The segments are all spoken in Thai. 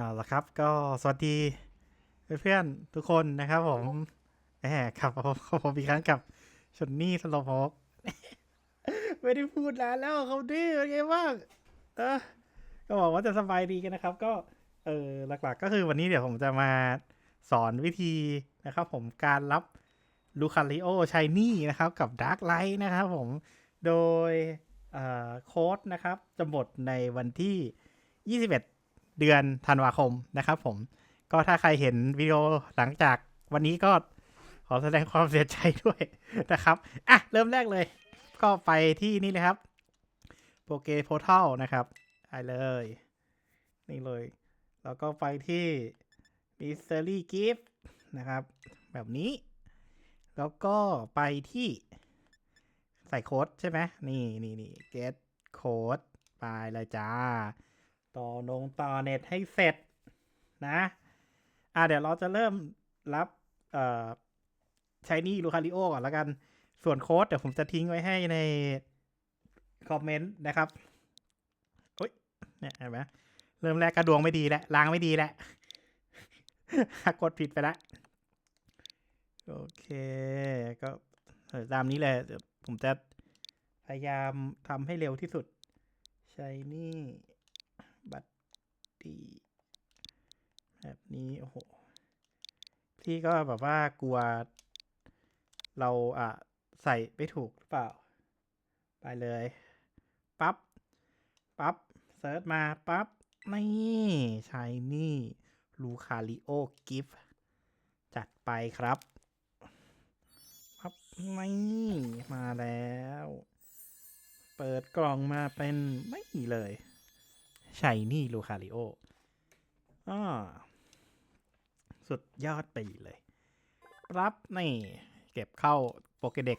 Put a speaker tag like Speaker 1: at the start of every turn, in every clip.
Speaker 1: เอาละครับก็สวัสดีเพื่อนๆทุกคนนะครับผมแหมครับผมผมอีกครั้งกับชนนี่สโลโพกไม่ได้พูดนานแล้วเขาดีเป็นไงบ้างเออก็บอกว่าจะสบายดีกันนะครับ ก็เออหลักๆ ก็คือวันนี้เดี๋ยวผมจะมาสอนวิธีนะครับ ผมการรับลูคาริโอชายนี่นะครับ กับดาร์กไลท์นะครับผมโดยโค้ดนะครับจะหมดในวันที่ 21 เดือนธันวาคมนะครับผม ก็ถ้าใครเห็นวิดีโอหลังจากวันนี้ก็ขอแสดงความเสียใจด้วยนะครับ อะ เริ่มแรกเลย ก็ไปที่นี่เลยครับโปเกโพ r ทัลนะครับไปเลย นี่เลย แล้วก็ไปที่ Mystery Gift นะครับ แบบนี้ แล้วก็ไปที่ใส่โค้ดใช่ไหมนี่นี่นี่ get code ไปเลยจ้า ต่อนงต่อเน็ตให้เสร็จนะอะเดี๋ยวเราจะเริ่มรับเอ่อใช้นี่ลูคาริโอก่อนแล้วกัน ส่วนโค้ดเดี๋ยวผมจะทิ้งไว้ให้ในคอมเมนต์นะครับอุ้ยเนี่ยเห็นไหมเริ่มแรกกระดวงไม่ดีแล้วล้างไม่ดีแล้วกดผิดไปแล้วโอเค ก็ตามนี้เลยเดี๋ยวผมจะพยายามทำให้เร็วที่สุดใช้นี่ บัตดี แบบนี้โอ้โหพี่ก็แบบว่ากลัว เราอะใส่ไม่ถูกหรือเปล่า ไปเลยปับ๊บปับ๊บเซิร์ชมาปับ๊บนี่ใช้นี่ลูคาริโอกิฟจัดไปครับปับ๊บนี่มาแล้ว เปิดกล่องมาเป็นไม่เลยชายนี่ลูคาริโออ่า สุดยอดไปเลย รับนี่เก็บเข้าโปเกเด็ก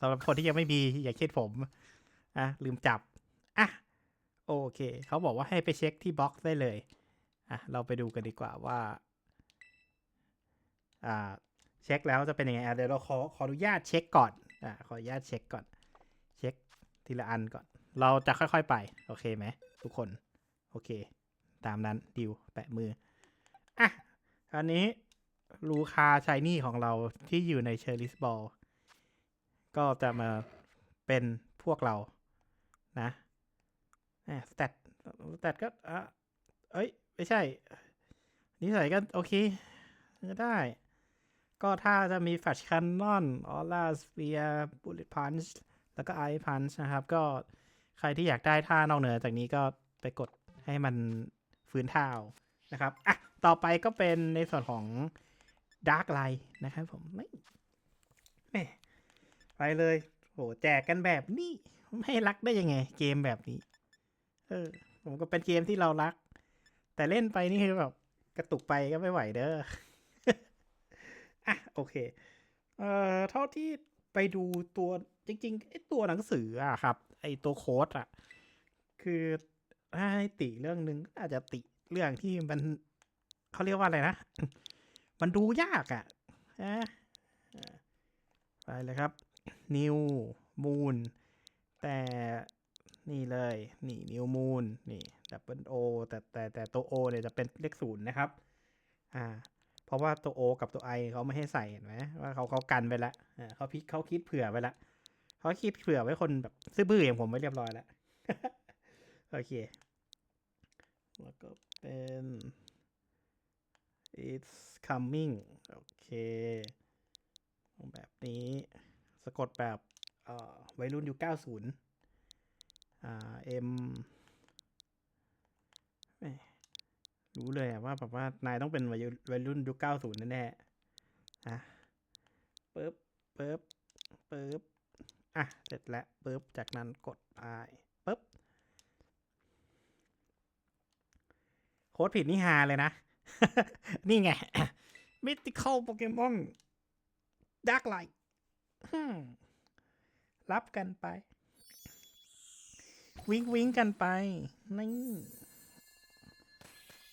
Speaker 1: สำหรับคนที่ยังไม่มีอย่างเช่นผมอะลืมจับอะโอเค เขาบอกว่าให้ไปเช็คที่บ็อกซ์ได้เลยอะเราไปดูกันดีกว่าว่าอ่าเช็คแล้วจะเป็นยังไงอะเดี๋ยวเราขอขออนุญาตเช็คก่อนอะขออนุญาตเช็คก่อน เช็คทีละอันก่อน เราจะค่อยๆไป โอเคไหมทุกคน โอเค ตามนั้นดิวแปะมืออะ อันนี้ลูคาชายนี่ของเราที่อยู่ในเชอริสบอลก็จะมาเป็นพวกเรานะสแตทสแตทก็อะเอ้ย ไม่ใช่ นิสัยก็โอเคก็ได้ ก็ถ้าจะมีแฟชคันนอนออร่าสเปียบุลเลตพันช์แล้วก็ไอพันช์นะครับ ก็ใครที่อยากได้ท่านอกเหนือจากนี้ก็ไปกดให้มันฟื้นเท้านะครับ อะ ต่อไปก็เป็นในส่วนของ Dark Light นะครับผมไม่แม่ไปเลยโหแจกกันแบบนี้ไม่รักได้ยังไง เกมแบบนี้ เออ ผมก็เป็นเกมที่เรารัก แต่เล่นไปนี่คือแบบกระตุกไปก็ไม่ไหวเด้ออะโอเค เอ่อเท่าที่ไปดูตัวจริงๆไอ้ตัวหนังสืออะครับ ไอ้ตัวโค้ดอะคือให้ติเรื่องหนึ่งอาจจะติเรื่องที่มัน เขาเรียกว่าอะไรนะ มันดูยากอะ่ะไปเลยครับ New Moon แต่นี่เลย นี่ New Moon นี่ดับเบิลโอแต่แต่แต่ตัว O เนี่ยจะเป็นเลขศูนย์นะครับ อ่า เพราะว่าตัว O กับตัว I เขาไม่ให้ใส่เห็นไหมว่าเขาเขากันไปแล้วเขาพิเขาคิดเผื่อไว้แล้วเขาคิดเผื่อไว้คนแบบซื่อบื้ออย่างผมไว้เรียบร้อยแล้ว โอเค แล้วก็เป็น it's coming โอเค แบบนี้สะกดแบบอ่อวัยรุ่นยุค90อ่า M รู้เลยอะว่าแบบว่านายต้องเป็นวัยวัยรุ่นยุค90แน่ๆอะปึ๊บปึ๊บปึ๊บอะ เสร็จแล้วปึ๊บ จากนั้นกดไปปึ๊บ โค้ดผิดนี่ฮาเลยนะ นี่ไง Mythical Pokemon Dark Light ฮึ่มรับกันไป วิงวิงกันไป นี่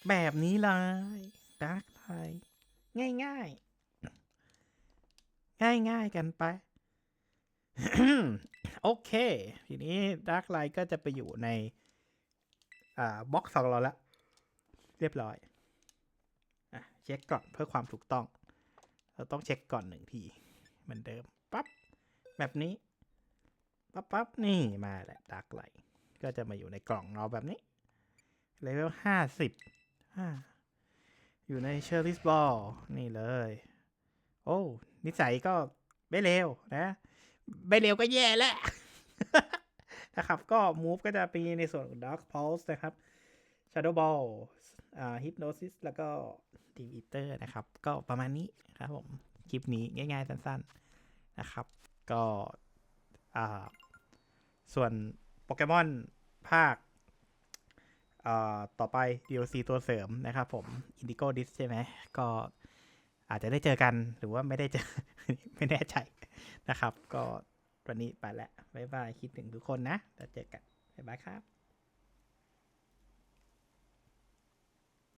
Speaker 1: แบบนี้เลย Dark Light ง่ายง่ายง่ายง่ายกันไป โอเค ทีนี้ Dark Light ก็จะไปอยู่ใน อ่าบ็อกซ์ของเราละ เรียบร้อย ช็คก่อนเพื่อความถูกต้อง เราต้องเช็คก่อนหนึ่งทีเหมือนเดิมปั๊บแบบนี้ปั๊บปั๊บนี่มาแหละดักไลก็จะมาอยู่ในกล่องเราแบบนี้เลเวลห้าสิบอยู่ในเชอร์ริสบอลนี่เลย โอ้ นิสัยก็ไม่เลวนะไม่เลวก็แย่แล้วนะครับ ก็มูฟก็จะมีในส่วนของ Dark Pulse นะครับ Shadow Ball อ่า Hypnosis แล้วก็ Deep Eater นะครับ ก็ประมาณนี้ครับผม คลิปนี้ง่ายๆ สั้นๆ นะครับ ก็อ่าส่วนโปเกมอนภาคอ่าต่อไป DLC ตัวเสริมนะครับผม Indigo Disc ใช่ไหม ก็อาจจะได้เจอกันหรือว่าไม่ได้เจอ ไม่แน่ใจนะครับ ก็วันนี้ไปแล้ว บ๊ายบาย คิดถึงทุกคนนะ แล้วเจอกัน บ๊ายบายครับ